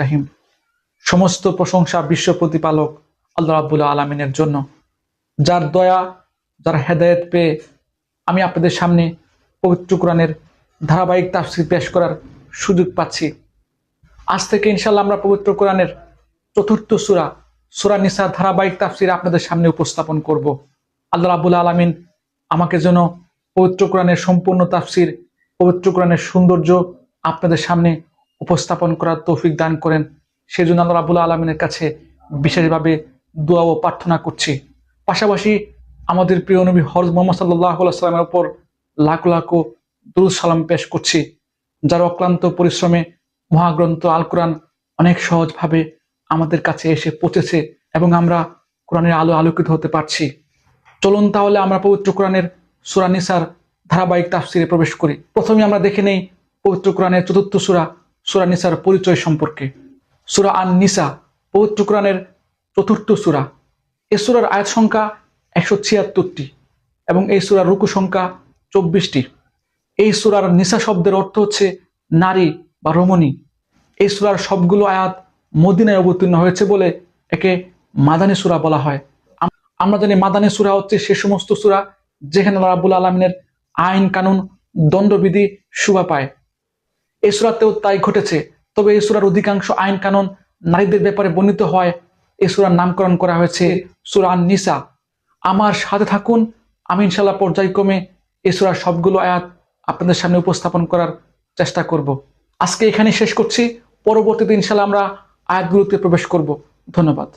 রহিম। সমস্ত প্রশংসা বিশ্ব প্রতিপালক আল্লাহ রাব্বুল আলামিনের জন্য। যার দয়া, যার হেদায়েত পেয়ে আমি আপনাদের সামনে পবিত্র কোরআনের ধারাবাহিক তাফসীর পেশ করার সুযোগ পাচ্ছি। আজ থেকে ইনশাল্লাহ আমরা পবিত্র কোরআনের চতুর্থ সুরা সুরা নিসার ধারাবাহিক তাফসীর আপনাদের সামনে উপস্থাপন করব। আল্লাহ রাব্বুল আলামিন আমাকে যেন পবিত্র কোরআনের সম্পূর্ণ তাফসীর পবিত্র কোরআনের সৌন্দর্য আপনাদের সামনে উপস্থাপন করার তৌফিক দান করেন। সেজন্য আল্লাহ রাবুল আলমিনের কাছে বিশেষভাবে দোয়া ও প্রার্থনা করছি। পাশাপাশি আমাদের প্রিয় নবী হরজ মোহাম্মদ সাল্লাহ সাল্লামের উপর লাখ লাখ দুরুদ সালাম পেশ করছি। যার অক্লান্ত পরিশ্রমে মহাগ্রন্থ আল কোরআন অনেক সহজভাবে আমাদের কাছে এসে পৌঁছেছে এবং আমরা কোরআনের আলো আলোকিত হতে পারছি। চলুন তাহলে আমরা পবিত্র কোরআনের সুরা নিসার ধারাবাহিক তাফসিরে প্রবেশ করি। প্রথমে আমরা দেখে নেই পবিত্র কোরআনের চতুর্থ সুরা সুরা নিসার পরিচয় সম্পর্কে। সুরা আন নিসা পবিত্র কোরআনের চতুর্থ সুরা। এ সুরার আয়াত সংখ্যা একশো ছিয়াত্তরটি এবং এই সুরার রুকু সংখ্যা চব্বিশটি। এই সুরার নিসা শব্দের অর্থ হচ্ছে নারী বা রমণী। এই সুরার সবগুলো আয়াত মদিনায় অবতীর্ণ হয়েছে বলে একে মাদানী সুরা বলা হয়। আম- আমরা জানি মাদানী সুরা হচ্ছে সে সমস্ত সুরা যেখানে রাব্বুল আলমিনের আইন কানুন দণ্ডবিধি শোভা পায়। এই সুরাতেও তাই ঘটেছে, তবে এই সুরার অধিকাংশ আইন কানুন নারীদের ব্যাপারে বর্ণিত হয়। এই সুরার নামকরণ করা হয়েছে সুরা আন নিসা আমার সাথে থাকুন, আমি ইনশাল্লাহ পর্যায়ক্রমে এই সুরার সবগুলো আয়াত আপনাদের সামনে উপস্থাপন করার চেষ্টা করব। আজকে এখানে শেষ করছি। পরবর্তীতে ইনশাল্লাহ আমরা আয়াতগুলোতে প্রবেশ করব। ধন্যবাদ।